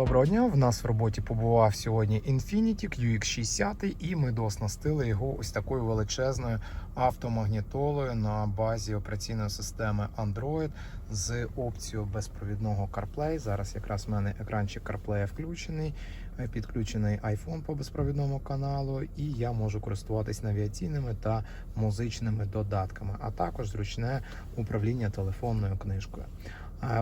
Доброго дня. В нас в роботі побував сьогодні Infiniti QX60 і ми дооснастили його ось такою величезною автомагнітолою на базі операційної системи Android з опцією безпровідного CarPlay. Зараз якраз в мене екранчик CarPlay включений, е, підключений iPhone по безпровідному каналу, і я можу користуватись навігаційними та музичними додатками, а також зручне управління телефонною книжкою.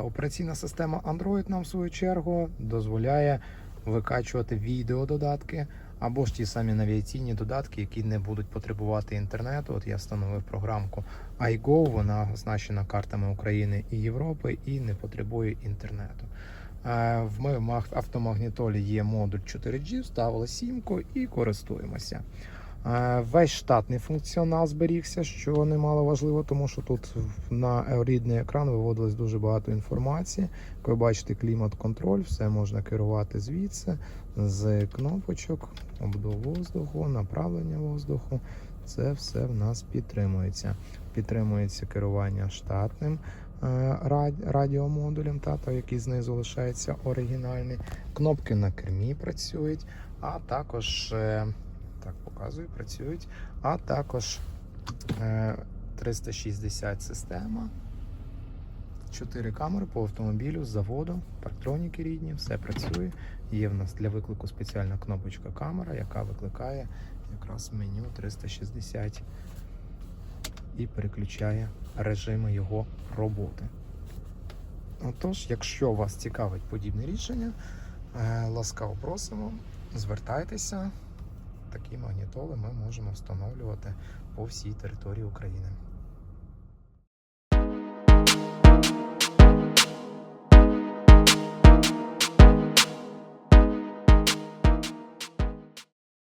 Операційна система Android нам в свою чергу дозволяє викачувати відеододатки або ж ті самі навігаційні додатки, які не будуть потребувати інтернету. От я встановив програмку iGo, вона оснащена картами України і Європи і не потребує інтернету. Е, В моєму автомагнітолі є модуль 4G, вставили сімку і користуємося. Е, Весь штатний функціонал зберігся, що немало важливо, тому що тут на рідний екран виводилось дуже багато інформації. Ви бачите, клімат-контроль, все можна керувати звідси, з кнопочок, обдув воздуху, направлення воздуху. Це все в нас підтримується. Підтримується керування штатним е, радіомодулем, та, той, який знизу лишається оригінальний. Кнопки на кермі працюють, а також. Е, так, показую, працюють. А також е, 360 система. Чотири камери по автомобілю з заводу, парктроніки рідні, все працює. Є в нас для виклику спеціальна кнопочка камера, яка викликає якраз меню 360 і переключає режими його роботи. Отож, якщо вас цікавить подібне рішення, е, ласкаво просимо, звертайтеся такі магнітоли ми можемо встановлювати по всій території України.